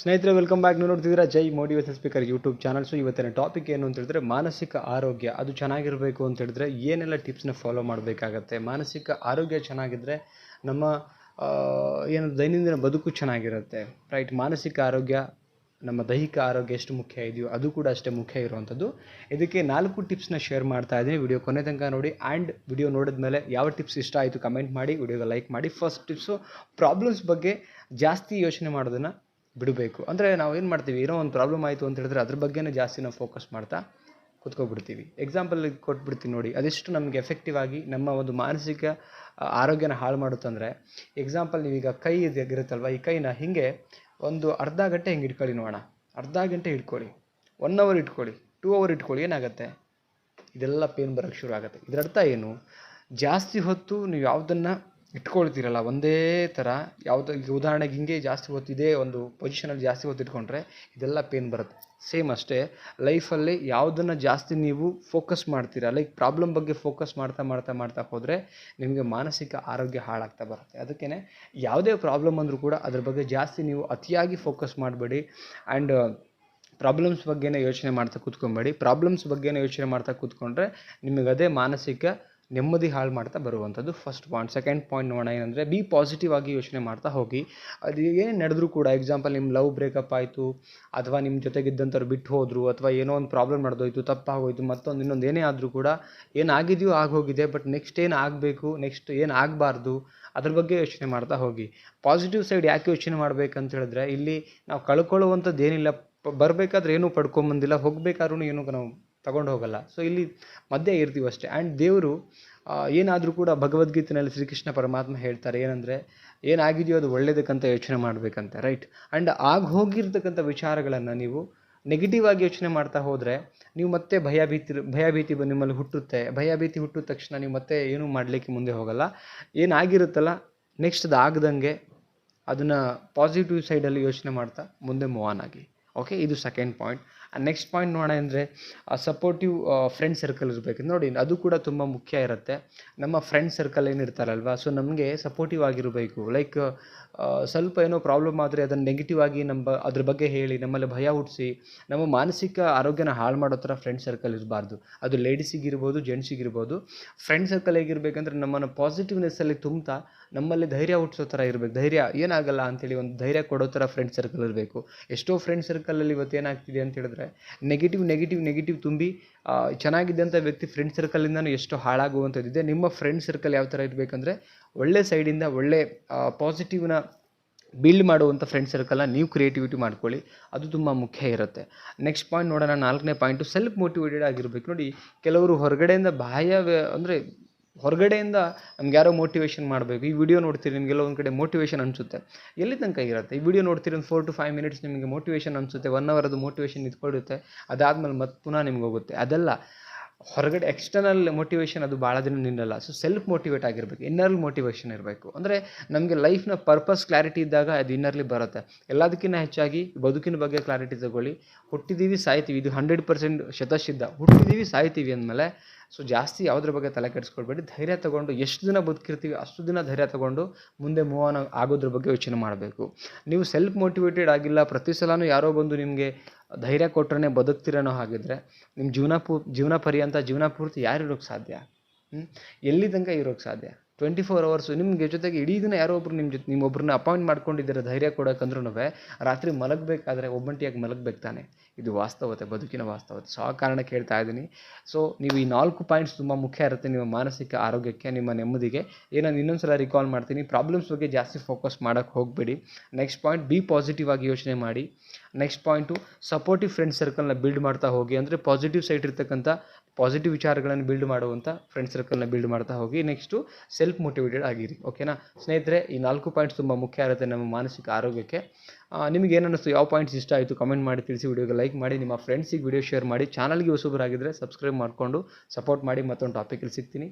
ಸ್ನೇಹಿತರೆ welcome back ನೀವು ನೋಡ್ತಿದ್ದೀರಾ Jai motivation speaker YouTube channels ಇವತ್ತಿನ ಟಾಪಿಕ್ ಏನು ಅಂತ ಹೇಳಿದ್ರೆ, ಮಾನಸಿಕ ಆರೋಗ್ಯ. ಅದು ಚೆನ್ನಾಗಿರಬೇಕು ಅಂತ ಹೇಳಿದ್ರೆ, ಏನೆಲ್ಲ ಟಿಪ್ಸ್ನ ಫಾಲೋ ಮಾಡಬೇಕಾಗತ್ತೆ? ಮಾನಸಿಕ ಆರೋಗ್ಯ ಚೆನ್ನಾಗಿದ್ದರೆ ನಮ್ಮ ಏನು ದೈನಂದಿನ ಬದುಕು ಚೆನ್ನಾಗಿರುತ್ತೆ ರೈಟ್ ಮಾನಸಿಕ ಆರೋಗ್ಯ, ನಮ್ಮ ದೈಹಿಕ ಆರೋಗ್ಯ ಎಷ್ಟು ಮುಖ್ಯ ಇದೆಯೋ, ಅದು ಕೂಡ ಅಷ್ಟೇ ಮುಖ್ಯ ಇರುವಂಥದ್ದು. ಇದಕ್ಕೆ ನಾಲ್ಕು ಟಿಪ್ಸ್ನ ಶೇರ್ ಮಾಡ್ತಾ ಇದ್ದೀನಿ. ವಿಡಿಯೋ ಕೊನೆ ತನಕ ನೋಡಿ. ಆ್ಯಂಡ್ ವಿಡಿಯೋ ನೋಡಿದ ಮೇಲೆ ಯಾವ ಟಿಪ್ಸ್ ಇಷ್ಟ ಆಯಿತು ಕಮೆಂಟ್ ಮಾಡಿ. ವಿಡಿಯೋಗೆ ಲೈಕ್ ಮಾಡಿ. ಫಸ್ಟ್ ಟಿಪ್ಸು ಪ್ರಾಬ್ಲಮ್ಸ್ ಬಗ್ಗೆ ಜಾಸ್ತಿ ಯೋಚನೆ ಮಾಡೋದನ್ನು ಬಿಡಬೇಕು. ಅಂದರೆ ನಾವು ಏನು ಮಾಡ್ತೀವಿ, ಏನೋ ಒಂದು ಪ್ರಾಬ್ಲಮ್ ಆಯಿತು ಅಂತ ಹೇಳಿದ್ರೆ ಅದ್ರ ಬಗ್ಗೆನೇ ಜಾಸ್ತಿ ನಾವು ಫೋಕಸ್ ಮಾಡ್ತಾ ಕುತ್ಕೊಬಿಡ್ತೀವಿ. ಎಕ್ಸಾಂಪಲ್ ಕೊಟ್ಬಿಡ್ತೀವಿ ನೋಡಿ, ಅದೆಷ್ಟು ನಮಗೆ ಎಫೆಕ್ಟಿವ್ ಆಗಿ ನಮ್ಮ ಒಂದು ಮಾನಸಿಕ ಆರೋಗ್ಯನ ಹಾಳು ಮಾಡುತ್ತಂದರೆ ಎಕ್ಸಾಂಪಲ್ ನೀವೀಗ ಕೈ ಇರುತ್ತಲ್ವ, ಈ ಕೈನ ಹಿಂಗೆ ಒಂದು ಅರ್ಧ ಗಂಟೆ ಹಿಂಗೆ ಇಟ್ಕೊಳ್ಳಿ ನೋಡೋಣ. ಅರ್ಧ ಗಂಟೆ ಇಟ್ಕೊಳ್ಳಿ. ಒನ್ ಅವರ್ ಇಟ್ಕೊಳ್ಳಿ. ಟೂ ಅವರ್ ಇಟ್ಕೊಳ್ಳಿ, ಏನಾಗುತ್ತೆ? ಇದೆಲ್ಲ ಪೇನ್ ಬರೋಕ್ಕೆ ಶುರು ಆಗುತ್ತೆ. ಇದರ ಅರ್ಥ ಏನು? ಜಾಸ್ತಿ ಹೊತ್ತು ನೀವು ಯಾವುದನ್ನು ಇಟ್ಕೊಳ್ತೀರಲ್ಲ, ಒಂದೇ ಥರ ಯಾವುದೋ, ಈಗ ಉದಾಹರಣೆಗೆ ಹಿಂಗೆ ಜಾಸ್ತಿ ಹೊತ್ತು ಒಂದು ಪೊಸಿಷನಲ್ಲಿ ಜಾಸ್ತಿ ಹೊತ್ತು ಇಟ್ಕೊಂಡ್ರೆ ಇದೆಲ್ಲ ಪೇನ್ ಬರುತ್ತೆ. ಸೇಮ್ ಅಷ್ಟೇ ಲೈಫಲ್ಲಿ ಯಾವುದನ್ನು ಜಾಸ್ತಿ ನೀವು ಫೋಕಸ್ ಮಾಡ್ತೀರಾ ಲೈಕ್ ಪ್ರಾಬ್ಲಮ್ ಬಗ್ಗೆ ಫೋಕಸ್ ಮಾಡ್ತಾ ಮಾಡ್ತಾ ಮಾಡ್ತಾ ಹೋದರೆ ನಿಮಗೆ ಮಾನಸಿಕ ಆರೋಗ್ಯ ಹಾಳಾಗ್ತಾ ಬರುತ್ತೆ. ಅದಕ್ಕೇ ಯಾವುದೇ ಪ್ರಾಬ್ಲಮ್ ಅಂದರೂ ಕೂಡ ಅದ್ರ ಬಗ್ಗೆ ಜಾಸ್ತಿ ನೀವು ಅತಿಯಾಗಿ ಫೋಕಸ್ ಮಾಡಬೇಡಿ ಆ್ಯಂಡ್ ಪ್ರಾಬ್ಲಮ್ಸ್ ಬಗ್ಗೆನೇ ಯೋಚನೆ ಮಾಡ್ತಾ ಕೂತ್ಕೊಬೇಡಿ. ಪ್ರಾಬ್ಲಮ್ಸ್ ಬಗ್ಗೆನೇ ಯೋಚನೆ ಮಾಡ್ತಾ ಕೂತ್ಕೊಂಡ್ರೆ ನಿಮಗೆ ಅದೇ ಮಾನಸಿಕ ನೆಮ್ಮದಿ ಹಾಳು ಮಾಡ್ತಾ ಬರುವಂಥದ್ದು ಫಸ್ಟ್ ಪಾಯಿಂಟ್ ಸೆಕೆಂಡ್ ಪಾಯಿಂಟ್ ನೋಡೋಣ, ಏನಂದರೆ ಬಿ ಪಾಸಿಟಿವ್ ಆಗಿ ಯೋಚನೆ ಮಾಡ್ತಾ ಹೋಗಿ. ಅದು ಏನು ನಡೆದ್ರೂ ಕೂಡ ಎಕ್ಸಾಂಪಲ್ ನಿಮ್ಮ ಲವ್ ಬ್ರೇಕಪ್ ಆಯಿತು, ಅಥವಾ ನಿಮ್ಮ ಜೊತೆಗಿದ್ದಂಥವ್ರು ಬಿಟ್ಟು ಹೋದರು, ಅಥವಾ ಏನೋ ಒಂದು ಪ್ರಾಬ್ಲಮ್ ನಡೆದೋಯ್ತು, ತಪ್ಪಾಗೋಯ್ತು, ಮತ್ತೊಂದು ಇನ್ನೊಂದು ಏನೇ ಆದರೂ ಕೂಡ ಏನಾಗಿದೆಯೋ ಆಗೋಗಿದೆ ಬಟ್ ನೆಕ್ಸ್ಟ್ ಏನು ಆಗಬೇಕು ನೆಕ್ಸ್ಟ್ ಏನು ಆಗಬಾರ್ದು, ಅದ್ರ ಬಗ್ಗೆ ಯೋಚನೆ ಮಾಡ್ತಾ ಹೋಗಿ. ಪಾಸಿಟಿವ್ ಸೈಡ್ ಯಾಕೆ ಯೋಚನೆ ಮಾಡ್ಬೇಕಂತ ಹೇಳಿದ್ರೆ, ಇಲ್ಲಿ ನಾವು ಕಳ್ಕೊಳ್ಳುವಂಥದ್ದು ಏನಿಲ್ಲ ಬರಬೇಕಾದ್ರೆ ಏನೂ ಪಡ್ಕೊಂಬಂದಿಲ್ಲ ಹೋಗಬೇಕಾದ್ರೂ ಏನೂ ನಾವು ತಗೊಂಡು ಹೋಗಲ್ಲ. ಸೊ ಇಲ್ಲಿ ಮಧ್ಯೆ ಇರ್ತೀವಿ ಅಷ್ಟೇ. ಆ್ಯಂಡ್ ದೇವರು ಏನಾದರೂ ಕೂಡ ಭಗವದ್ಗೀತೆಯಲ್ಲಿ ಶ್ರೀಕೃಷ್ಣ ಪರಮಾತ್ಮ ಹೇಳ್ತಾರೆ, ಏನಂದರೆ, ಏನಾಗಿದೆಯೋ ಅದು ಒಳ್ಳೇದಕ್ಕಂತ ಯೋಚನೆ ಮಾಡಬೇಕಂತೆ ರೈಟ್ ಆ್ಯಂಡ್ ಆಗ ಹೋಗಿರ್ತಕ್ಕಂಥ ವಿಚಾರಗಳನ್ನು ನೀವು ನೆಗೆಟಿವ್ ಆಗಿ ಯೋಚನೆ ಮಾಡ್ತಾ ಹೋದರೆ, ನೀವು ಮತ್ತೆ ಭಯಭೀತಿ ಭಯಭೀತಿ ನಿಮ್ಮಲ್ಲಿ ಹುಟ್ಟುತ್ತೆ. ಭಯಭೀತಿ ಹುಟ್ಟಿದ ತಕ್ಷಣ ನೀವು ಮತ್ತೆ ಏನೂ ಮಾಡಲಿಕ್ಕೆ ಮುಂದೆ ಹೋಗಲ್ಲ. ಏನಾಗಿರುತ್ತಲ್ಲ ನೆಕ್ಸ್ಟ್ ಅದು ಆಗದಂಗೆ ಅದನ್ನು ಪಾಸಿಟಿವ್ ಸೈಡಲ್ಲಿ ಯೋಚನೆ ಮಾಡ್ತಾ ಮುಂದೆ ಮೂವ್ ಆನ್ ಆಗಿ. ಓಕೆ ಇದು ಸೆಕೆಂಡ್ ಪಾಯಿಂಟ್ ನೆಕ್ಸ್ಟ್ ಪಾಯಿಂಟ್ ನೋಡೋಣ ಅಂದರೆ ಸಪೋರ್ಟಿವ್ ಫ್ರೆಂಡ್ ಸರ್ಕಲ್ ಇರಬೇಕು. ನೋಡಿ, ಅದು ಕೂಡ ತುಂಬ ಮುಖ್ಯ ಇರುತ್ತೆ. ನಮ್ಮ ಫ್ರೆಂಡ್ ಸರ್ಕಲ್ ಏನಿರ್ತಾರಲ್ವ ಸೊ ನಮಗೆ ಸಪೋರ್ಟಿವ್ ಆಗಿರಬೇಕು. ಲೈಕ್ ಸ್ವಲ್ಪ ಏನೋ ಪ್ರಾಬ್ಲಮ್ ಆದರೆ ಅದನ್ನು ನೆಗೆಟಿವ್ ಆಗಿ ನಮ್ಮ, ಅದ್ರ ಬಗ್ಗೆ ಹೇಳಿ, ನಮ್ಮಲ್ಲಿ ಭಯ ಹುಟ್ಟಿಸಿ ನಮ್ಮ ಮಾನಸಿಕ ಆರೋಗ್ಯನ ಹಾಳು ಮಾಡೋ ಥರ ಫ್ರೆಂಡ್ ಸರ್ಕಲ್ ಇರಬಾರ್ದು. ಅದು ಲೇಡೀಸಿಗಿರ್ಬೋದು ಜೆಂಟ್ಸಿಗಿರ್ಬೋದು ಫ್ರೆಂಡ್ ಸರ್ಕಲ್ ಹೇಗಿರ್ಬೇಕಂದ್ರೆ ನಮ್ಮನ್ನು ಪಾಸಿಟಿವ್ನೆಸ್ಸಲ್ಲಿ ತುಂಬ್ತಾ, ನಮ್ಮಲ್ಲಿ ಧೈರ್ಯ ಹುಟ್ಟಿಸೋ ಥರ ಇರಬೇಕು. ಧೈರ್ಯ ಏನಾಗಲ್ಲ ಅಂತೇಳಿ ಒಂದು ಧೈರ್ಯ ಕೊಡೋ ಥರ ಫ್ರೆಂಡ್ ಸರ್ಕಲ್ ಇರಬೇಕು. ಎಷ್ಟೋ ಫ್ರೆಂಡ್ ಸರ್ಕಲಲ್ಲಿ ಇವತ್ತು ಏನಾಗ್ತಿದೆ ಅಂತ ಹೇಳಿದ್ರೆ ನೆಗೆಟಿವ್ ನೆಗೆಟಿವ್ ನೆಗೆಟಿವ್ ತುಂಬಿ ಚೆನ್ನಾಗಿದ್ದಂಥ ವ್ಯಕ್ತಿ ಫ್ರೆಂಡ್ ಸರ್ಕಲಿಂದನೂ ಎಷ್ಟು ಹಾಳಾಗುವಂಥದ್ದಿದೆ ನಿಮ್ಮ ಫ್ರೆಂಡ್ ಸರ್ಕಲ್ ಯಾವ ಥರ ಇರಬೇಕಂದ್ರೆ, ಒಳ್ಳೆ ಸೈಡಿಂದ ಒಳ್ಳೆ ಪಾಸಿಟಿವ್ನ ಬಿಲ್ಡ್ ಮಾಡುವಂಥ ಫ್ರೆಂಡ್ ಸರ್ಕಲ್ನ ನೀವು ಕ್ರಿಯೇಟಿವಿಟಿ ಮಾಡ್ಕೊಳ್ಳಿ. ಅದು ತುಂಬ ಮುಖ್ಯ ಇರುತ್ತೆ. ನೆಕ್ಸ್ಟ್ ಪಾಯಿಂಟ್ ನೋಡೋಣ. ನಾಲ್ಕನೇ ಪಾಯಿಂಟು ಸೆಲ್ಫ್ ಮೋಟಿವೇಟೆಡ್ ಆಗಿರ್ಬೇಕು. ನೋಡಿ, ಕೆಲವರು ಹೊರಗಡೆಯಿಂದ ಬಾಹ್ಯ ಅಂದರೆ ಹೊರಗಡೆಯಿಂದ ನಮ್ಗೆ ಯಾರೋ ಮೋಟಿವೇಶನ್ ಮಾಡಬೇಕು. ಈ ವಿಡಿಯೋ ನೋಡ್ತೀರಿ, ನಿಮಗೆಲ್ಲ ಒಂದು ಕಡೆ ಮೋಟಿವೇಶನ್ ಅನಿಸುತ್ತೆ. ಎಲ್ಲಿ ತನಕ ಇರುತ್ತೆ? ಈ ವಿಡಿಯೋ ನೋಡ್ತೀರಿ ಒಂದು ಫೋರ್ ಟು ಫೈವ್ ಮಿನಿಟ್ಸ್ ನಿಮಗೆ ಮೋಟಿವೇಶನ್ ಅನಿಸುತ್ತೆ. ಒನ್ ಅವರ್ ಅದು ಮೋಟಿವೇಶನ್ ನಿಂತ್ಕೊಳ್ಳುತ್ತೆ. ಅದಾದಮೇಲೆ ಮತ್ತೆ ಪುನಃ ನಿಮ್ಗೆ ಹೋಗುತ್ತೆ. ಅದೆಲ್ಲ ಹೊರಗಡೆ ಎಕ್ಸ್ಟರ್ನಲ್ ಮೋಟಿವೇಶನ್ ಅದು ಭಾಳ ದಿನ ನಿನ್ನಲ್ಲ ಸೊ ಸೆಲ್ಫ್ ಮೋಟಿವೇಟ್ ಆಗಿರಬೇಕು. ಇನ್ನರ್ಲಿ ಮೋಟಿವೇಶನ್ ಇರಬೇಕು. ಅಂದರೆ ನಮಗೆ ಲೈಫ್ನ ಪರ್ಪಸ್ ಕ್ಲಾರಿಟಿ ಇದ್ದಾಗ ಅದು ಇನ್ನರ್ಲಿ ಬರುತ್ತೆ. ಎಲ್ಲದಕ್ಕಿಂತ ಹೆಚ್ಚಾಗಿ ಬದುಕಿನ ಬಗ್ಗೆ ಕ್ಲಾರಿಟಿ ತಗೊಳ್ಳಿ. ಹುಟ್ಟಿದ್ದೀವಿ ಸಾಯ್ತೀವಿ. ಇದು ಹಂಡ್ರೆಡ್ ಪರ್ಸೆಂಟ್ ಶತಸಿದ್ಧ. ಹುಟ್ಟಿದ್ದೀವಿ ಸಾಯ್ತೀವಿ ಅಂದಮೇಲೆ ಸೊ ಜಾಸ್ತಿ ಯಾವುದ್ರ ಬಗ್ಗೆ ತಲೆ ಕೆಡಿಸ್ಕೊಳ್ಬೇಡಿ. ಧೈರ್ಯ ತಗೊಂಡು ಎಷ್ಟು ದಿನ ಬದುಕಿರ್ತೀವಿ, ಅಷ್ಟು ದಿನ ಧೈರ್ಯ ತಗೊಂಡು ಮುಂದೆ ಮೂವ್ ಆನ್ ಆಗೋದ್ರ ಬಗ್ಗೆ ಯೋಚನೆ ಮಾಡಬೇಕು. ನೀವು ಸೆಲ್ಫ್ ಮೋಟಿವೇಟೆಡ್ ಆಗಿಲ್ಲ, ಪ್ರತಿ ಸಲನೂ ಯಾರೋ ಬಂದು ನಿಮಗೆ ಧೈರ್ಯ ಕೊಟ್ರೆ ಬದುಕ್ತಿರೋನೋ ಹಾಗಿದ್ರೆ ನಿಮ್ಮ ಜೀವನ ಪೂ ಜೀವನ ಪರ್ಯಂತ ಜೀವನ ಪೂರ್ತಿ ಯಾರು ಇರೋಕ್ಕೆ ಸಾಧ್ಯ? ಎಲ್ಲಿ ತನಕ ಇರೋಕ್ಕೆ ಸಾಧ್ಯ? ಟ್ವೆಂಟಿ ಫೋರ್ ಅವರ್ಸು ನಿಮಗೆ ಜೊತೆಗೆ ಇಡೀ ದಿನ ಯಾರೋ ಒಬ್ರು ನಿಮ್ಮ ಜೊತೆ ನಿಮ್ಮೊಬ್ಬರನ್ನ ಅಪಾಯಿಂಟ್ ಮಾಡ್ಕೊಂಡಿದ್ದೀರ, ಧೈರ್ಯ ಕೊಡೋಕ್ಕಂದ್ರೂ ರಾತ್ರಿ ಮಲಗಬೇಕಾದ್ರೆ ಒಬ್ಬಂಟಿಯಾಗಿ ಮಲಗಬೇಕು ತಾನೆ. ಇದು ವಾಸ್ತವತೆ, ಬದುಕಿನ ವಾಸ್ತವತೆ. ಸೊ ಆ ಕಾರಣಕ್ಕೆ ಹೇಳ್ತಾ ಇದ್ದೀನಿ. ಸೊ ನೀವು ಈ ನಾಲ್ಕು ಪಾಯಿಂಟ್ಸ್ ತುಂಬ ಮುಖ್ಯ ಇರುತ್ತೆ ನಿಮ್ಮ ಮಾನಸಿಕ ಆರೋಗ್ಯಕ್ಕೆ, ನಿಮ್ಮ ನೆಮ್ಮದಿಗೆ. ಏನೋ ಇನ್ನೊಂದು ಸಲ ರಿಕಾಲ್ ಮಾಡ್ತೀನಿ. ಪ್ರಾಬ್ಲಮ್ಸ್ ಬಗ್ಗೆ ಜಾಸ್ತಿ ಫೋಕಸ್ ಮಾಡೋಕ್ಕೆ ಹೋಗಬೇಡಿ. ನೆಕ್ಸ್ಟ್ ಪಾಯಿಂಟ್ ಬಿ ಪಾಸಿಟಿವ್ ಆಗಿ ಯೋಚನೆ ಮಾಡಿ. ನೆಕ್ಸ್ಟ್ ಪಾಯಿಂಟು ಸಪೋರ್ಟಿವ್ ಫ್ರೆಂಡ್ ಸರ್ಕಲ್ನ ಬಿಲ್ಡ್ ಮಾಡ್ತಾ ಹೋಗಿ. ಅಂದರೆ ಪಾಸಿಟಿವ್ ಸೈಡ್ ಇರ್ತಕ್ಕಂಥ ಪಾಸಿಟಿವ್ ವಿಚಾರಗಳನ್ನು ಬಿಲ್ಡ್ ಮಾಡುವಂಥ ಫ್ರೆಂಡ್ ಸರ್ಕಲ್ನ ಬಿಲ್ಡ್ ಮಾಡ್ತಾ ಹೋಗಿ ನೆಕ್ಸ್ಟು ಸೆಲ್ಫ್ ಮೋಟಿವೇಟೆಡ್ ಆಗಿರಿ ಓಕೆನಾ ಸ್ನೇಹಿತರೆ, ಈ ನಾಲ್ಕು ಪಾಯಿಂಟ್ಸ್ ತುಂಬ ಮುಖ್ಯ ಇರುತ್ತೆ ನಮ್ಮ ಮಾನಸಿಕ ಆರೋಗ್ಯಕ್ಕೆ. ನಿಮಗೆ ಏನು ಯಾವ ಪಾಯಿಂಟ್ಸ್ ಇಷ್ಟ ಆಯಿತು ಕಮೆಂಟ್ ಮಾಡಿ, ತಿಳಿಸಿ ವಿಡಿಯೋಗೆ ಲೈಕ್ ಮಾಡಿ, ನಿಮ್ಮ ಫ್ರೆಂಡ್ಸಿಗೆ ವಿಡಿಯೋ ಶೇರ್ ಮಾಡಿ ಚಾನಲ್ಗೆ ಹೊಸಬರಾಗಿದ್ದರೆ ಸಬ್ಸ್ಕ್ರೈಬ್ ಮಾಡಿಕೊಂಡು ಸಪೋರ್ಟ್ ಮಾಡಿ ಮತ್ತೊಂದು ಟಾಪಿಕಲ್ಲಿ ಸಿಗ್ತೀನಿ.